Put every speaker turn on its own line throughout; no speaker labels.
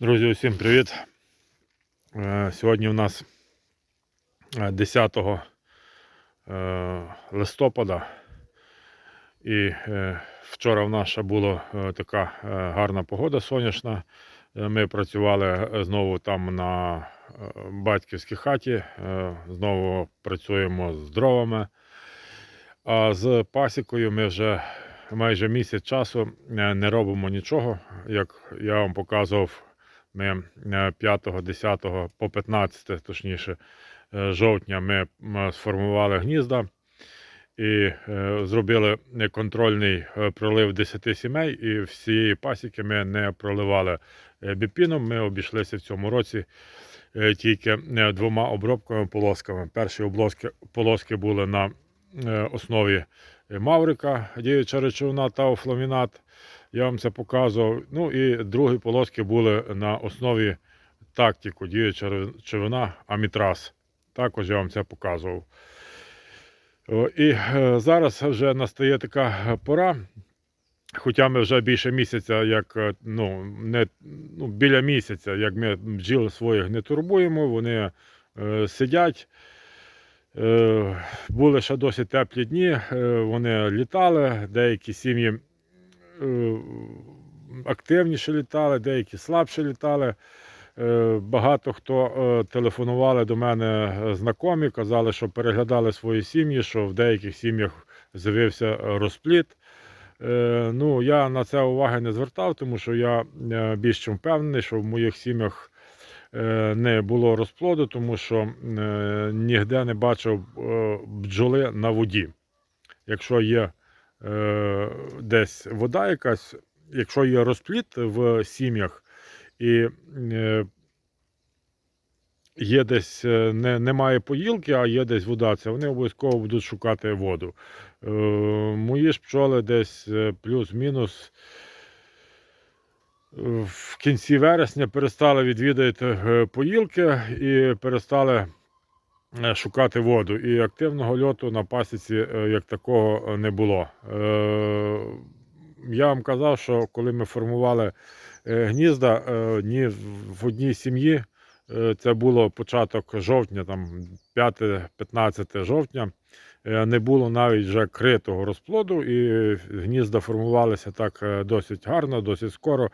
Друзі, усім привіт! Е, Сьогодні у нас е, 10 е, листопада. І е, вчора в нас була е, така е, гарна погода сонячна. Е, Ми працювали е, знову там на е, батьківській хаті, е, знову працюємо з дровами. А з пасікою ми вже майже місяць часу е, не робимо нічого. Як я вам показував, ми е, 5, 10 по 15, точніше, е, жовтня ми сформували гнізда і е, зробили контрольний е, пролив 10 сімей, і всієї пасіки ми не проливали е, біпіном. Ми обійшлися в цьому році е, тільки е, двома обробками полосками. Перші облоски, полоски були на е, основі Маврика, діюча речовина та офламінат. Я вам це показував. Ну і другі полоски були на основі тактику, діюча речовина Амітрас. Також я вам це показував. І е, зараз вже настає така пора. Хоча ми вже більше місяця, як е, ну, не, ну, біля місяця, як ми бджіл своїх не турбуємо, вони е, сидять. Е, були ще досить теплі дні, е, вони літали, деякі сім'ї активніше літали, деякі слабше літали. Е, Багато хто е, телефонували до мене е, знайомі, казали, що переглядали свої сім'ї, що в деяких сім'ях з'явився розпліт. Е, Ну, я на це уваги не звертав, тому що я е, більш чим впевнений, що в моїх сім'ях е, не було розплоду, тому що е, ніде не бачив е, бджоли на воді. Якщо є е, десь вода якась, якщо є розпліт в сім'ях і е, є десь е, не, немає поїлки, а є десь вода, це вони обов'язково будуть шукати воду. Мої ж пчоли десь плюс-мінус в кінці вересня перестали відвідати поїлки і перестали шукати воду. І активного льоту на пасіці е, як такого не було. Е, Я вам казав, що коли ми формували е, гнізда, е, ні в одній сім'ї. Е, Це було початок жовтня, там 5-15 жовтня. е, Не було навіть вже критого розплоду, і гнізда формувалися так е, досить гарно, досить скоро.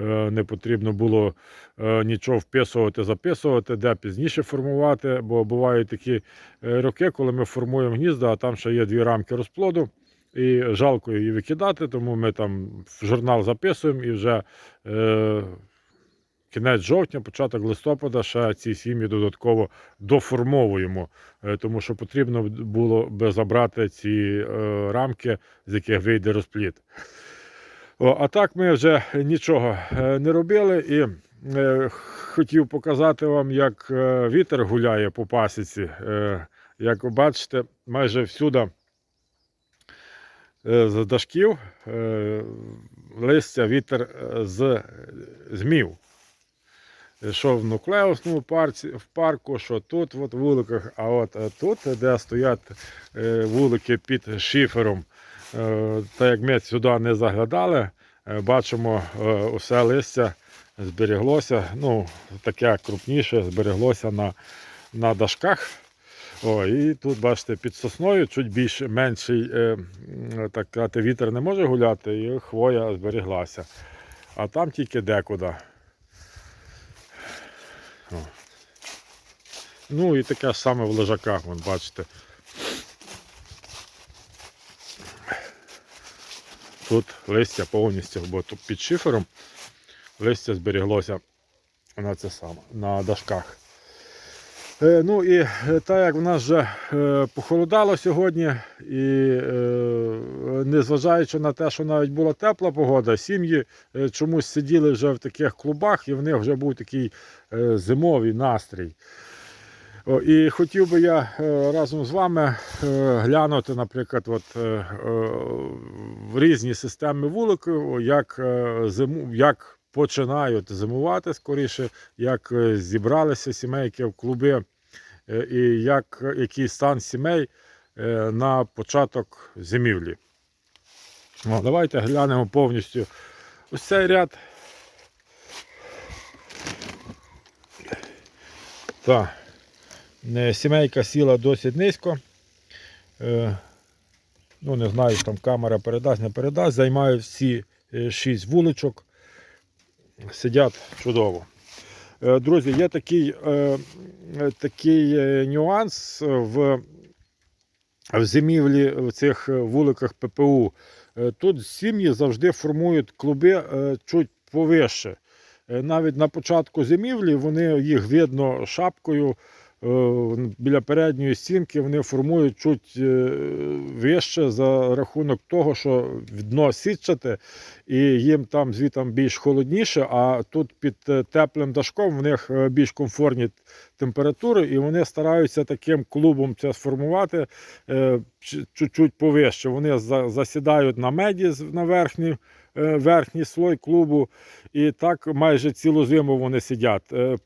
Е, Не потрібно було е, нічого вписувати, записувати, де пізніше формувати, бо бувають такі е, роки, коли ми формуємо гнізда, а там ще є дві рамки розплоду. І жалко її викидати, тому ми там в журнал записуємо і вже е, кінець жовтня, початок листопада ще ці сім'ї додатково доформовуємо, е, тому що потрібно було би забрати ці е, рамки, з яких вийде розпліт. О, а так ми вже нічого е, не робили і е, хотів показати вам, як е, вітер гуляє по пасіці. Як ви бачите, майже всюди з дашків листя вітер з змів. Що в нуклеусному парці, в парку, що тут от в вуликах, а от тут, де стоять вулики під шифером, так як ми сюди не заглядали, е, бачимо, е, усе листя зберіглося, ну, таке крупніше, збереглося на, на дашках. О, і тут, бачите, під сосною чуть більш менший е, так сказати, вітер не може гуляти, і хвоя зберіглася. А там тільки декуди. Ну і таке ж саме в лежаках, бачите. Тут листя повністю, бо тут під шифером листя зберіглося на це саме, на дашках. Е, ну і е, так як в нас вже е, похолодало сьогодні, і е, незважаючи на те, що навіть була тепла погода, сім'ї е, чомусь сиділи вже в таких клубах, і в них вже був такий е, зимовий настрій. І хотів би я е, разом з вами е, глянути, наприклад, от, е, в різні системи вуликів, як, зиму, як починають зимувати скоріше, як зібралися сімейки в клуби, і як, який стан сімей на початок зимівлі. О, давайте глянемо повністю ось цей ряд. Так. Е, Сімейка сіла досить низько. Е, Ну, не знаю, там камера передасть, не передасть. Займають всі 6 вуличок. Сидять чудово. Е, Друзі, є такий, е, е, такий е, нюанс в, в зимівлі в цих вуликах ППУ. Е, Тут сім'ї завжди формують клуби е, чуть повище. Е, Навіть на початку зимівлі вони їх видно шапкою е, біля передньої стінки вони формують чуть е, вище за рахунок того, що дно сітчате, і їм там звітом більш холодніше, а тут під е, теплим дашком в них е, більш комфортні температури, і вони стараються таким клубом це сформувати е, чуть-чуть повище. Вони засідають на меді на верхній, е, верхній слой клубу, і так майже цілу зиму вони сидять. Е,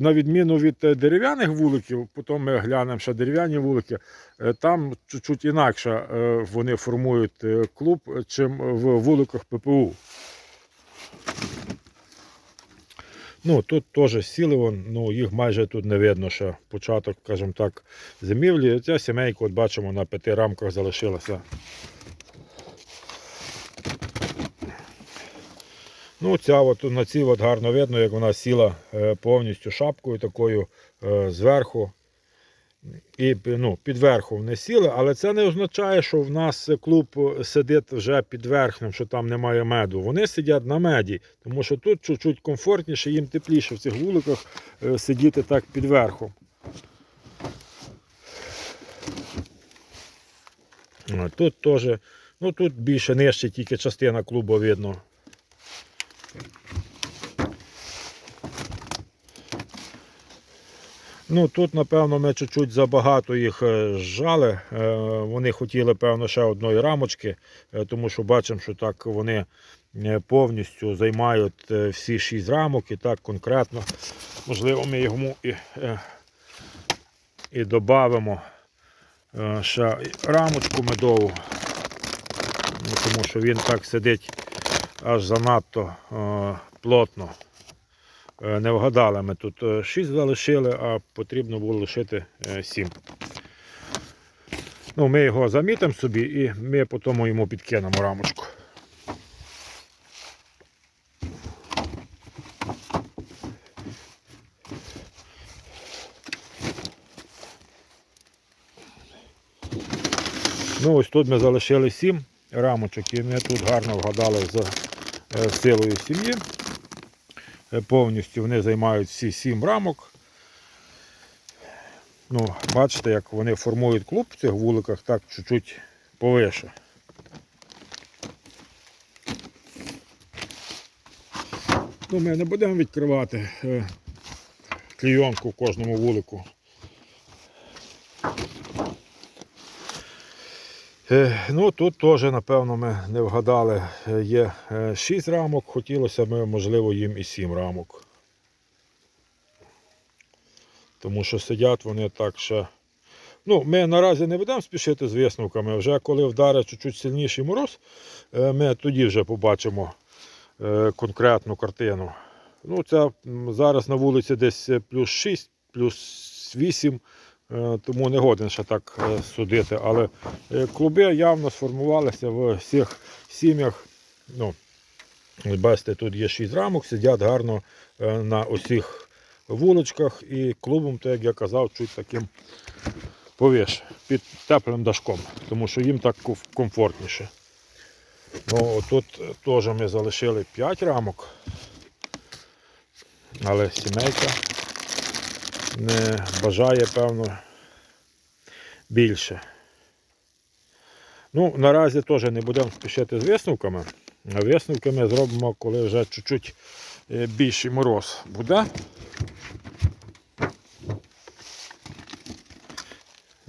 На відміну від е, дерев'яних вуликів, потім ми глянемо ще дерев'яні вулики, е, там чуть-чуть інакше е, вони формують е, клуб, чим в вуликах ППУ. Ну, тут теж сіли, вон, ну, їх майже тут не видно, що початок, скажімо так, зимівлі. Ця сімейка, от бачимо, на п'яти рамках залишилася. Ну, ця от, на цій от гарно видно, як вона сіла е, повністю шапкою такою е, зверху. І ну, під не сіли, але це не означає, що в нас клуб сидить вже під верхнім, що там немає меду. Вони сидять на меді, тому що тут чуть-чуть комфортніше, їм тепліше в цих вуликах е, сидіти так під верхом. Тут теж, ну тут більше нижче, тільки частина клубу видно. Ну, тут, напевно, ми чуть-чуть забагато їх е, зжали. Е, Вони хотіли, певно, ще одної рамочки, е, тому що бачимо, що так вони повністю займають всі шість рамок і так конкретно. Можливо, ми йому і, і додамо ще рамочку медову, тому що він так сидить аж занадто е, плотно. Е, Не вгадали, ми тут 6 залишили, а потрібно було лишити 7. Ну, ми його замітимо собі і ми потім йому підкинемо рамочку. Ну, ось тут ми залишили 7 рамочок і ми тут гарно вгадали з е, силою сім'ї. Е, Повністю вони займають всі 7 рамок. Ну, бачите, як вони формують клуб в цих вуликах, так чуть-чуть повише. Ну, ми не будемо відкривати е, клійонку в кожному вулику. Ну, тут теж, напевно, ми не вгадали. Е, Є 6 рамок, хотілося б, можливо, їм і 7 рамок. Тому що сидять вони так ще. Ну, ми наразі не будемо спішити з висновками. Вже коли вдарить чуть-чуть сильніший мороз, е, ми тоді вже побачимо е, конкретну картину. Ну, це зараз на вулиці десь е, плюс 6, плюс 8, е, тому не годен ще так е, судити. Але е, клуби явно сформувалися в всіх сім'ях. Ну, бачите, тут є 6 рамок, сидять гарно е, на усіх вуличках і клубом, то, як я казав, чуть таким повіше, під теплим дашком, тому що їм так комфортніше. Ну, тут теж ми залишили 5 рамок, але сімейка не бажає, певно, більше. Ну, наразі теж не будемо спішити з висновками. Висновки ми зробимо, коли вже чуть-чуть е, більший мороз буде.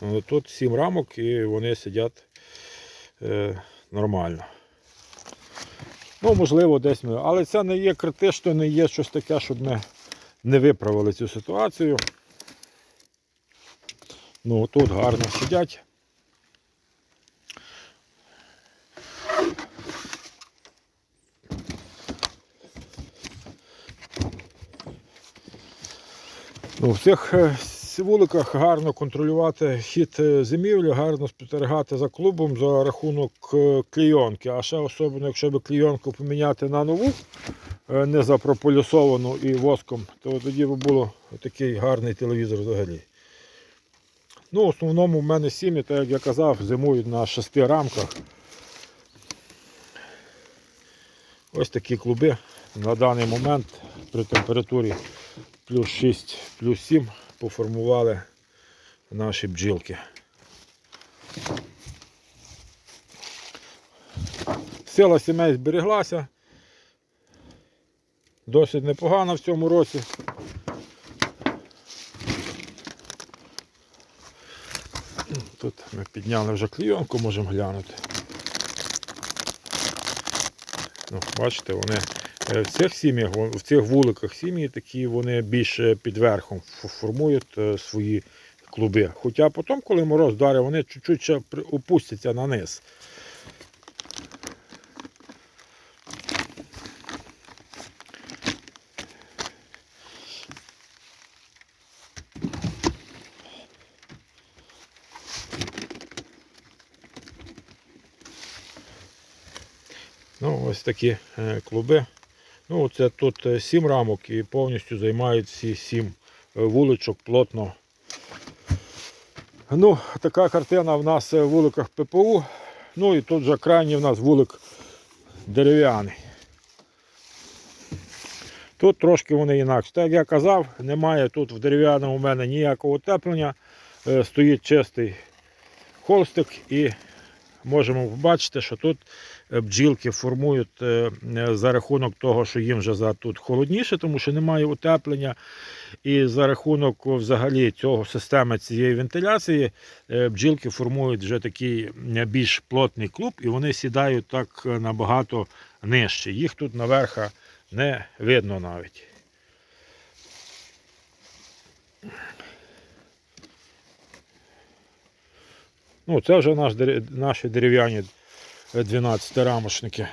Ну, Тут 7 рамок і вони сидять е, нормально. Ну, можливо, десь. Але це не є критично, не є щось таке, щоб ми не виправили цю ситуацію. Ну, тут гарно сидять. Ну, в цих е, вуликах гарно контролювати хід е, зимівлі, гарно спостерігати за клубом за рахунок е, клейонки. А ще особливо, якщо би клейонку поміняти на нову, не запрополісовану і воском, то тоді б було такий гарний телевізор взагалі. Ну, в основному в мене сім'ї, так як я казав, зимують на шести рамках. Ось такі клуби на даний момент при температурі плюс 6, плюс 7 поформували наші бджілки. Сила сімей збереглася. Досить непогана в цьому році. Тут ми підняли вже клійонку, можемо глянути. Ну, бачите, вони е, в цих сім'ях, в цих вуликах сім'ї такі вони більше під верхом формують е, свої клуби. Хоча потім, коли мороз вдарить, вони чуть-чуть опустяться на низ. Ну, ось такі е, клуби. Ну, це тут е, сім рамок і повністю займають всі сім е, вуличок плотно. Ну, така картина в нас в вуликах ППУ. Ну і тут же крайній в нас вулик дерев'яний. Тут трошки вони інакше. Так як я казав, немає тут в дерев'яному у мене ніякого утеплення. Стоїть чистий холстик і можемо побачити, що тут е, бджілки формують е, е, за рахунок того, що їм вже тут холодніше, тому що немає утеплення. І за рахунок взагалі цього системи цієї вентиляції бджілки формують вже такий більш плотний клуб, і вони сідають так набагато нижче. Їх тут наверха не видно навіть. Ну, це вже наш, наші дерев'яні 12 рамошники.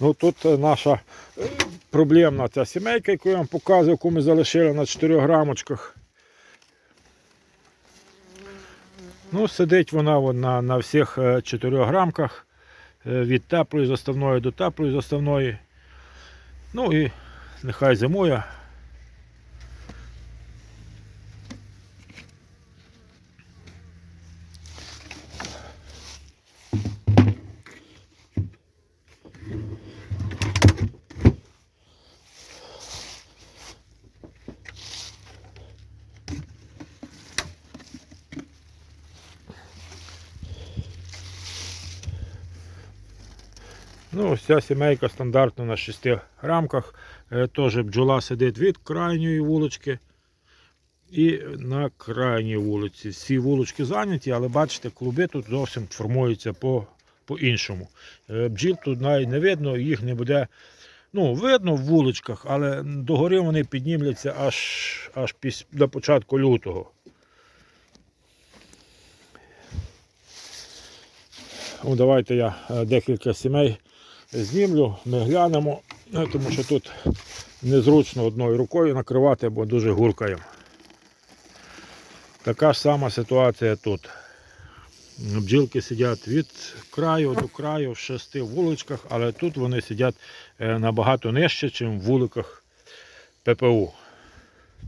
Ну тут е, наша е, проблемна ця сімейка, яку я вам показував, яку ми залишили на 4 грамочках. Ну, сидить вона на, на всіх 4 грамках е, від теплої заставної до теплої заставної. Ну і нехай зимує. Ну, ця сімейка стандартно на шести рамках. Е, Теж бджола сидить від крайньої вулочки і на крайній вулиці. Всі вулочки зайняті, але бачите, клуби тут зовсім формуються по, по-іншому. Е, Бджіл тут навіть не видно, їх не буде. Ну, видно в вуличках, але догори вони піднімляться аж, аж піс, до початку лютого. Ну, давайте я е, декілька сімей знімлю, ми глянемо, е, тому що тут незручно одною рукою накривати, бо дуже гуркає. Така ж сама ситуація тут. Бджілки сидять від краю до краю в шести вуличках, але тут вони сидять е, набагато нижче, ніж в вуликах ППУ.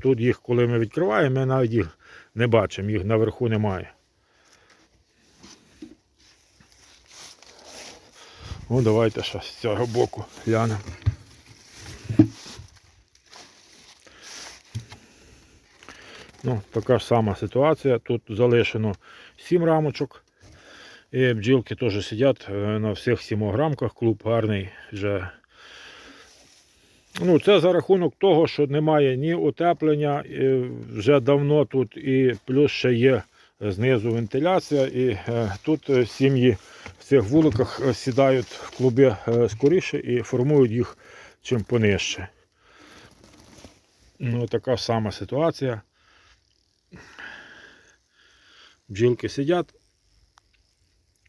Тут їх, коли ми відкриваємо, ми навіть їх не бачимо, їх наверху немає. Ну, давайте ще з цього боку глянемо. Ну, така ж сама ситуація. Тут залишено 7 рамочок. І бджілки теж сидять е, на всіх 7 рамках. Клуб гарний вже. Ну, це за рахунок того, що немає ні утеплення, вже давно тут, і плюс ще є знизу вентиляція. І е, тут е, сім'ї в цих вуликах сідають в клуби скоріше і формують їх чим понижче. Ну, така сама ситуація. Бджілки сидять.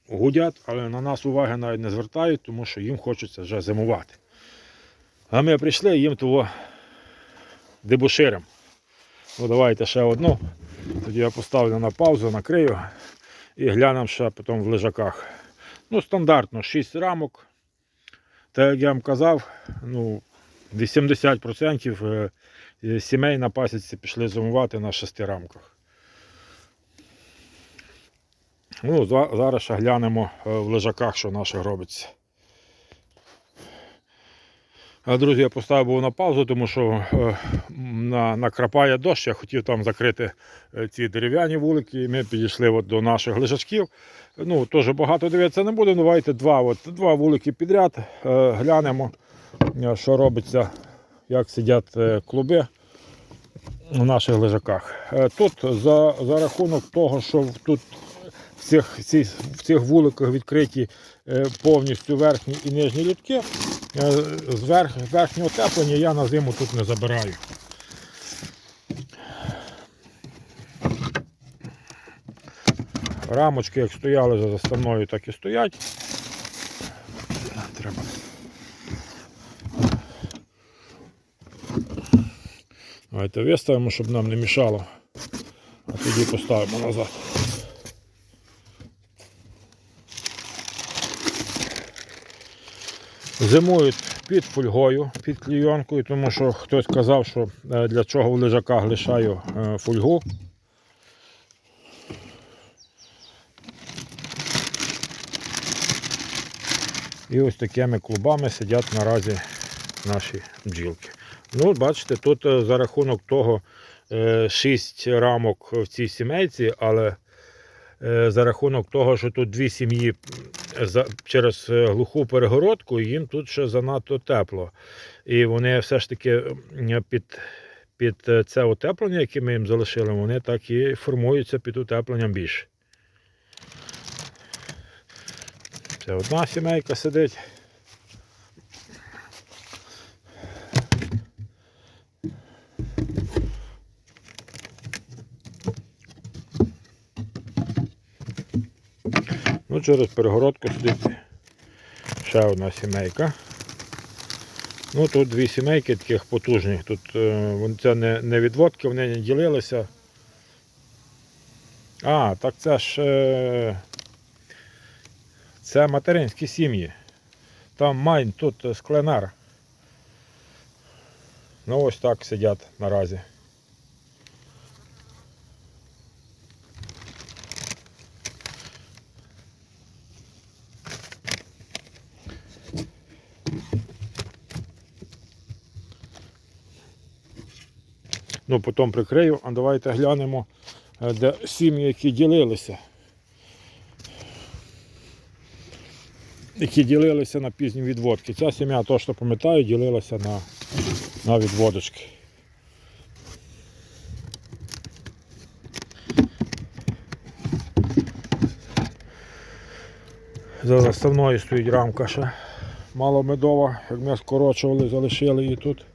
гудять, але на нас уваги навіть не звертають, тому що їм хочеться вже зимувати. А ми прийшли їм того дебуширим. Ну, давайте ще одну. Тоді я поставлю на паузу, накрию і глянемо ще потім в лежаках. Ну, стандартно 6 рамок. Так як я вам казав, ну, 80% е, сімей на пасіці пішли зимувати на 6 рамках. Ну, зараз ще глянемо е, в лежаках, що наших робиться. Друзі, я поставив був на паузу, тому що е, на, накрапає дощ. Я хотів там закрити е, ці дерев'яні вулики. І ми підійшли от до наших лежачків. Ну, теж багато дивитися не будемо. Давайте два, от, два вулики підряд. Глянемо, що робиться, як сидять клуби в наших лежаках. Тут за, за рахунок того, що тут в цих, в цих вуликах відкриті е, повністю верхні і нижні літки. Е, З верх, верхнього теплення я на зиму тут не забираю. Рамочки як стояли за заставною, так і стоять. Треба. Давайте виставимо, щоб нам не мішало. А тоді поставимо назад. Зимують під фольгою, під клійонкою, тому що хтось казав, що е, для чого в лежаках лишаю е, фольгу. І ось такими клубами сидять наразі наші бджілки. Ну, бачите, тут е, за рахунок того 6 рамок в цій сімейці, але за рахунок того, що тут дві сім'ї за- через е, глуху перегородку, їм тут ще занадто тепло. І вони все ж таки під, під е, це утеплення, яке ми їм залишили, вони так і формуються під утепленням більше. Це одна сімейка сидить. Через перегородку сидить ще одна сімейка. Ну, тут дві сімейки таких потужних. Тут е, це не, не відводки, вони не ділилися. А, так це ж е, це материнські сім'ї. Там майн, тут е, скленар. Ну ось так сидять наразі. Ну, потім прикрию, а давайте глянемо, е, де сім'ї, які ділилися. Які ділилися на пізні відводки. Ця сім'я, то, що пам'ятаю, ділилася на, на відводочки. За заставною стоїть рамка ще маломедова, як ми скорочували, залишили її тут.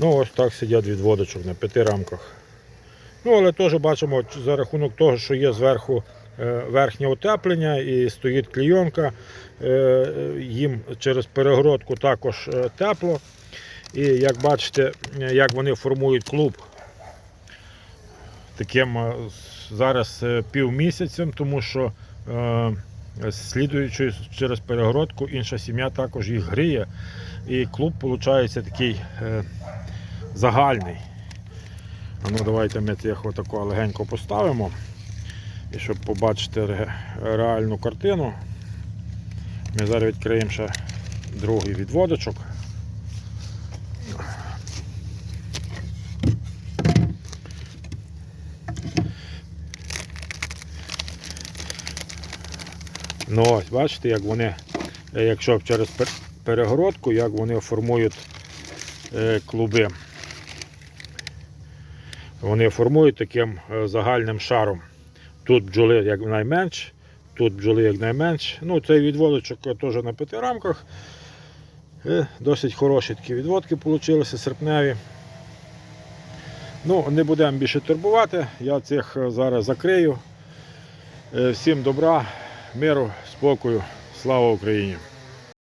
Ну, ось так сидять відводочок на п'яти рамках. Ну, але теж бачимо за рахунок того, що є зверху е, верхнє утеплення і стоїть клійонка, е, е, їм через перегородку також тепло. І як бачите, як вони формують клуб таким зараз півмісяцем, тому що слідуючи через перегородку, інша сім'я також їх гріє. І клуб виходить такий загальний. А ну давайте ми їх отако легенько поставимо. І щоб побачити реальну картину, ми зараз відкриємо ще другий відводочок. Ну ось, бачите, як вони, якщо через перегородку, як вони формують е, клуби. Вони формують таким е, загальним шаром. Тут бджоли як найменш, тут бджоли як найменш. Ну, цей відводочок теж на п'яти рамках. Е, Досить хороші такі відводки вийшли серпневі. Ну, не будемо більше турбувати, я цих е, зараз закрию. Е, Всім добра, миру, спокою, слава Україні!